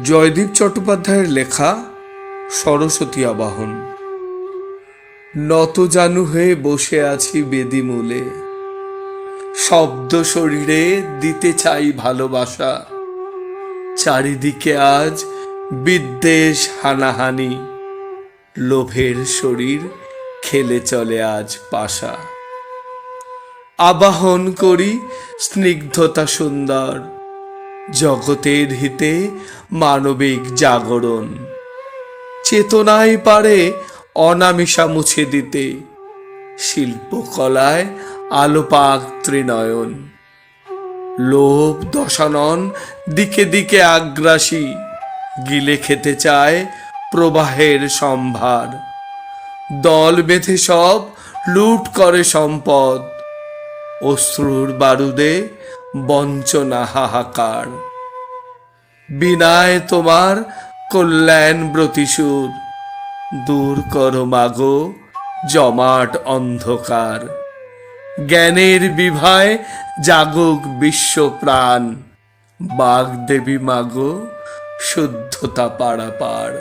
জয়দীপ চট্টোপাধ্যায়ের লেখা সরস্বতী আবাহন। নত জানু হয়ে বসে আছি বেদিমূলে শব্দ শরীরে দিতে চাই ভালোবাসা। চারিদিকে আজ বিদ্বেষ হানাহানি। লোভের শরীর খেলে চলে আজ পাশা। আবাহন করি স্নিগ্ধতা সুন্দর। জগতের হিতে মানবিক জাগরণ। চেতনায় পারে অনামিশা মুছে দিতে। শিল্পকলায় আলোপাক ত্রিনয়ন। লোভ দশানন দিকে দিকে আগ্রাসী। গিলে খেতে চায় প্রবাহের সম্ভার। দল বেঁধে সব লুট করে সম্পদ। অশ্রুর বারুদে বঞ্চনা হাহাকার। বিনায় তোমার কল্যাণ ব্রতিসুর দূর করো মাগো জমাট অন্ধকার। জ্ঞানের বিভায় জাগুক বিশ্ব প্রাণ, বাগদেবী মাগো শুদ্ধতা পাড়াপাড়